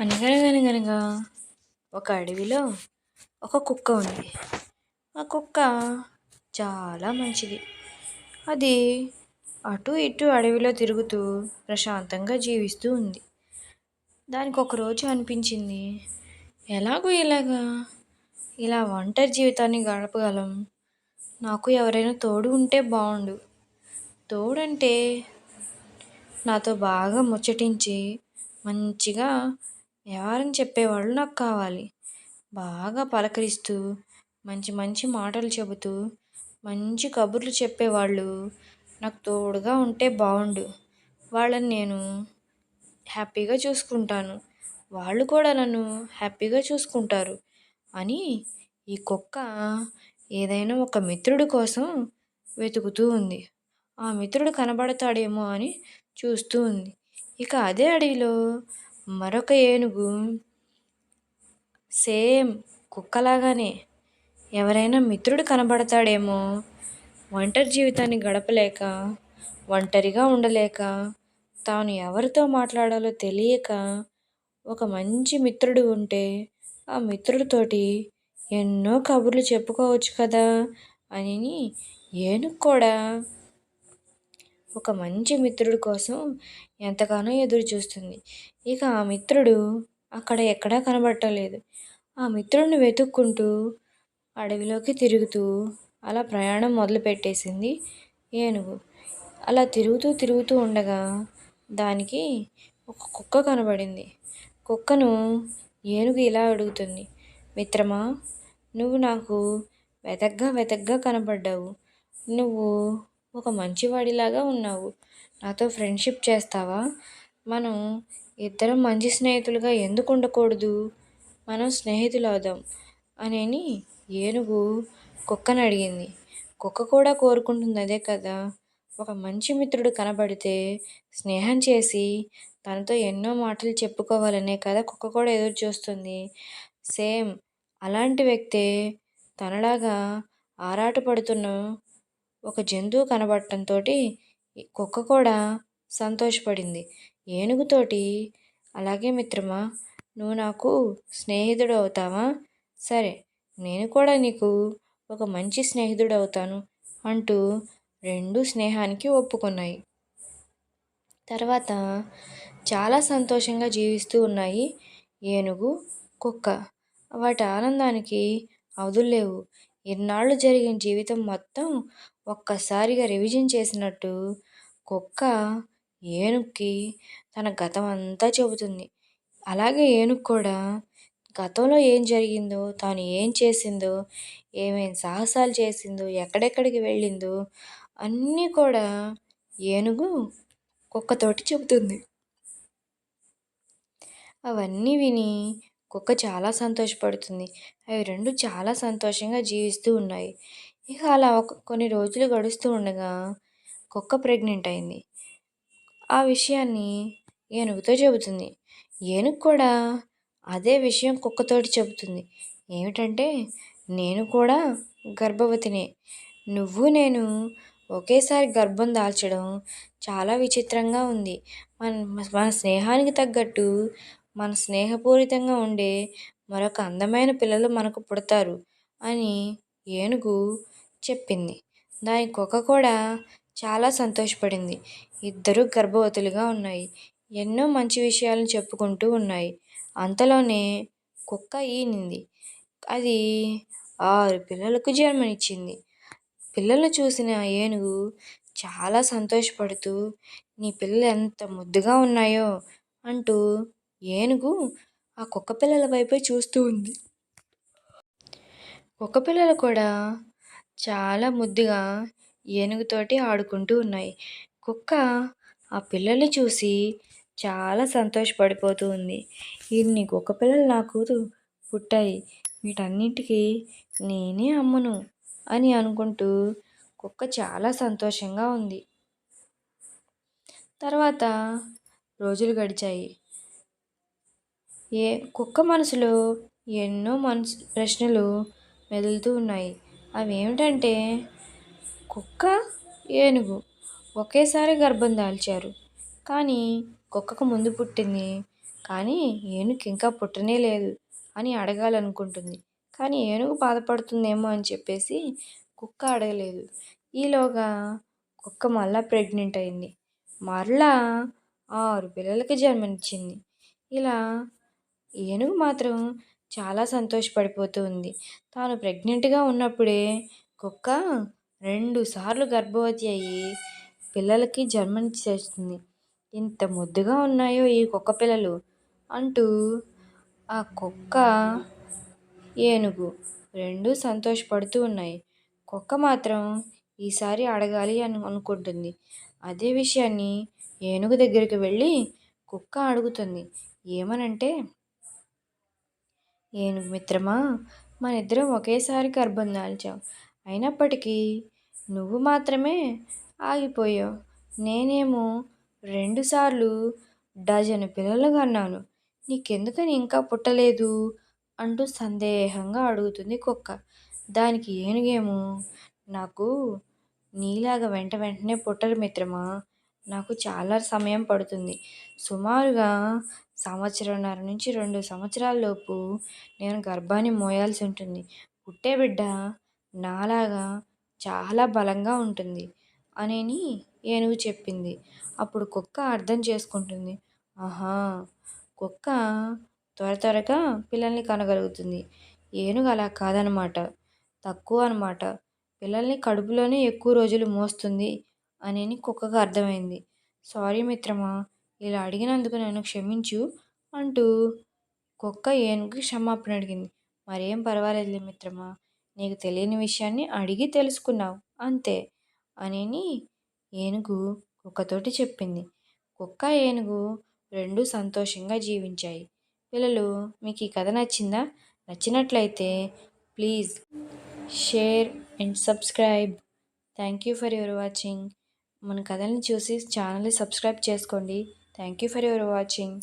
అనగనగనగనగా ఒక అడవిలో ఒక కుక్క ఉంది. ఆ కుక్క చాలా మంచిది. అది అటు ఇటు అడవిలో తిరుగుతూ ప్రశాంతంగా జీవిస్తూ ఉంది. దానికి ఒకరోజు అనిపించింది. ఎలాగో ఇలాగా? ఇలా ఒంటరి జీవితాన్ని గడపగలం. నాకు ఎవరైనా తోడు ఉంటే బాగుండు తోడంటే నాతో బాగా ముచ్చటించి మంచిగా వ్యవహారం చెప్పేవాళ్ళు నాకు కావాలి. బాగా పలకరిస్తూ మంచి మంచి మాటలు చెబుతూ మంచి కబుర్లు చెప్పేవాళ్ళు. నాకు తోడుగా ఉంటే బాగుండు వాళ్ళని నేను హ్యాపీగా చూసుకుంటాను. వాళ్ళు కూడా నన్ను హ్యాపీగా చూసుకుంటారు. అని ఈ కుక్క ఏదైనా ఒక మిత్రుడి కోసం వెతుకుతూ ఉంది. ఆ మిత్రుడు కనబడతాడేమో అని చూస్తూ ఉంది. ఇక అదే అడవిలో మరొక ఏనుగు సేమ్ కుక్కలాగానే ఎవరైనా మిత్రుడు కనబడతాడేమో. ఒంటరి జీవితాన్ని గడపలేక ఒంటరిగా ఉండలేక తాను ఎవరితో మాట్లాడాలో తెలియక ఒక మంచి మిత్రుడు ఉంటే ఆ మిత్రుడితోటి ఎన్నో కబుర్లు చెప్పుకోవచ్చు కదా అని ఏనుగు కూడా ఒక మంచి మిత్రుడి కోసం ఎంతగానో ఎదురు చూస్తుంది ఇక ఆ మిత్రుడు అక్కడ ఎక్కడా కనబడటం లేదు ఆ మిత్రుడిని వెతుక్కుంటూ అడవిలోకి తిరుగుతూ అలా ప్రయాణం మొదలుపెట్టేసింది ఏనుగు. అలా తిరుగుతూ తిరుగుతూ ఉండగా దానికి ఒక కుక్క కనబడింది. కుక్కను ఏనుగు ఇలా అడుగుతుంది మిత్రమా నువ్వు నాకు వెతగ్గా వెతగ్గా కనబడ్డావు. నువ్వు ఒక మంచివాడిలాగా ఉన్నావు. నాతో ఫ్రెండ్షిప్ చేస్తావా? మనం ఇద్దరం మంచి స్నేహితులుగా ఎందుకు ఉండకూడదు? మనం స్నేహితులు అవుదాం అని ఏనుగు కుక్కను అడిగింది. కుక్క కూడా కోరుకుంటుంది అదే కదా? ఒక మంచి మిత్రుడు కనబడితే స్నేహం చేసి తనతో ఎన్నో మాటలు చెప్పుకోవాలనే కదా కుక్క కూడా ఎదురు చూస్తుంది. సేమ్ అలాంటి వ్యక్తే తనలాగా ఆరాటపడుతున్న ఒక జంతువు కనబడటంతో కుక్క కూడా సంతోషపడింది. ఏనుగుతోటి అలాగే మిత్రమా నువ్వు నాకు స్నేహితుడు అవుతావా సరే నేను కూడా నీకు ఒక మంచి స్నేహితుడు అవుతాను అంటూ రెండు స్నేహానికి ఒప్పుకున్నాయి. తర్వాత చాలా సంతోషంగా జీవిస్తూ ఉన్నాయి ఏనుగు కుక్క. వాటి ఆనందానికి అవధుల్లేవు ఇన్నాళ్ళు జరిగిన జీవితం మొత్తం ఒక్కసారిగా రివిజన్ చేసినట్టు కుక్క ఏనుగుకి తన గతం అంతా చెబుతుంది. అలాగే ఏనుగు కూడా గతంలో ఏం జరిగిందో తాను ఏం చేసిందో ఏమేం సాహసాలు చేసిందో ఎక్కడెక్కడికి వెళ్ళిందో అన్నీ కూడా ఏనుగు కుక్కతోటి చెబుతుంది. అవన్నీ విని కుక్క చాలా సంతోషపడుతుంది. అవి రెండు చాలా సంతోషంగా జీవిస్తూ ఉన్నాయి. ఇక అలా ఒక కొన్ని రోజులు గడుస్తూ ఉండగా కుక్క ప్రెగ్నెంట్ అయింది. ఆ విషయాన్ని ఏనుగుతో చెబుతుంది. ఏనుగు కూడా అదే విషయం కుక్కతోటి చెబుతుంది. ఏమిటంటే నేను కూడా గర్భవతినే. నువ్వు నేను ఒకేసారి గర్భం దాల్చడం చాలా విచిత్రంగా ఉంది. మన మన స్నేహానికి తగ్గట్టు మన స్నేహపూరితంగా ఉండే మరొక అందమైన పిల్లలు మనకు పుడతారు అని ఏనుగు చెప్పింది. దాని కుక్క కూడా చాలా సంతోషపడింది. ఇద్దరు గర్భవతులుగా ఉన్నాయి. ఎన్నో మంచి విషయాలను చెప్పుకుంటూ ఉన్నాయి. అంతలోనే కుక్క ఈనింది. అది ఆరు పిల్లలకు జన్మనిచ్చింది. పిల్లలు చూసిన ఏనుగు చాలా సంతోషపడుతూ నీ పిల్లలు ఎంత ముద్దుగా ఉన్నాయో అంటూ ఏనుగు ఆ కుక్క పిల్లల వైపే చూస్తూ ఉంది. కుక్క పిల్లలు కూడా చాలా ముద్దుగా ఏనుగుతోటి ఆడుకుంటూ ఉన్నాయి. కుక్క ఆ పిల్లల్ని చూసి చాలా సంతోషపడిపోతూ ఉంది. ఇన్ని కుక్క పిల్లలు నాకు పుట్టాయి. వీటన్నింటికి నేనే అమ్మను అని అనుకుంటూ కుక్క చాలా సంతోషంగా ఉంది. తర్వాత రోజులు గడిచాయి. ఏ కుక్క మనసులో ఎన్నో మనసు ప్రశ్నలు మెదులుతూ ఉన్నాయి. అవి ఏమిటంటే కుక్క ఏనుగు ఒకేసారి గర్భం దాల్చారు. కానీ కుక్కకు ముందు పుట్టింది. కానీ ఏనుగు ఇంకా పుట్టనే లేదు అని అడగాలనుకుంటుంది. కానీ ఏనుగు బాధపడుతుందేమో అని చెప్పేసి కుక్క అడగలేదు. ఈలోగా కుక్క మళ్ళా ప్రెగ్నెంట్ అయింది. మరలా ఆరు పిల్లలకి జన్మనిచ్చింది. ఇలా ఏనుగు మాత్రం చాలా సంతోషపడిపోతూ ఉంది. తాను ప్రెగ్నెంట్గా ఉన్నప్పుడే కుక్క రెండు సార్లు గర్భవతి అయ్యి పిల్లలకి జన్మనిచ్చేస్తుంది ఇంత ముద్దుగా ఉన్నాయో ఈ కుక్క పిల్లలు అంటూ ఆ కుక్క ఏనుగు రెండు సంతోషపడుతూ ఉన్నాయి. కుక్క మాత్రం ఈసారి అడగాలి అని అనుకుంటుంది. అదే విషయాన్ని ఏనుగు దగ్గరికి వెళ్ళి కుక్క అడుగుతుంది. ఏమనంటే ఏనుగు మిత్రమా మన ఇద్దరం ఒకేసారి గర్భం దాల్చాం. అయినప్పటికీ నువ్వు మాత్రమే ఆగిపోయావు. నేనేమో రెండుసార్లు డజను పిల్లలు కన్నాను. నీకెందుకని ఇంకా పుట్టలేదు అంటూ సందేహంగా అడుగుతుంది కుక్క. దానికి ఏనుగేమో నాకు నీలాగా వెంట వెంటనే పుట్టరు మిత్రమా. నాకు చాలా సమయం పడుతుంది. సుమారుగా సంవత్సరంన్నర నుంచి రెండు సంవత్సరాలలోపు నేను గర్భాన్ని మోయాల్సి ఉంటుంది. పుట్టే బిడ్డ నాలాగా చాలా బలంగా ఉంటుంది అనేని ఏనుగు చెప్పింది. అప్పుడు కుక్క అర్థం చేసుకుంటుంది. ఆహా కుక్క త్వర త్వరగా పిల్లల్ని కనగలుగుతుంది. ఏనుగు అలా కాదనమాట. తక్కువ అనమాట. పిల్లల్ని కడుపులోనే ఎక్కువ రోజులు మోస్తుంది అని కుక్కకు అర్థమైంది. సారీ మిత్రమా ఇలా అడిగినందుకు నన్ను క్షమించు అంటూ కుక్క ఏనుగుకి క్షమాపణ అడిగింది. మరేం పర్వాలేదులే మిత్రమా నీకు తెలియని విషయాన్ని అడిగి తెలుసుకున్నావు అంతే అనిని ఏనుగు కుక్కతోటి చెప్పింది. కుక్క ఏనుగు రెండు సంతోషంగా జీవించాయి. పిల్లలు మీకు ఈ కథ నచ్చిందా? నచ్చినట్లయితే please share and subscribe. Thank you for your watching. మన కథల్ని చూసి ఛానల్ని సబ్స్క్రైబ్ చేసుకోండి. Thank you for your watching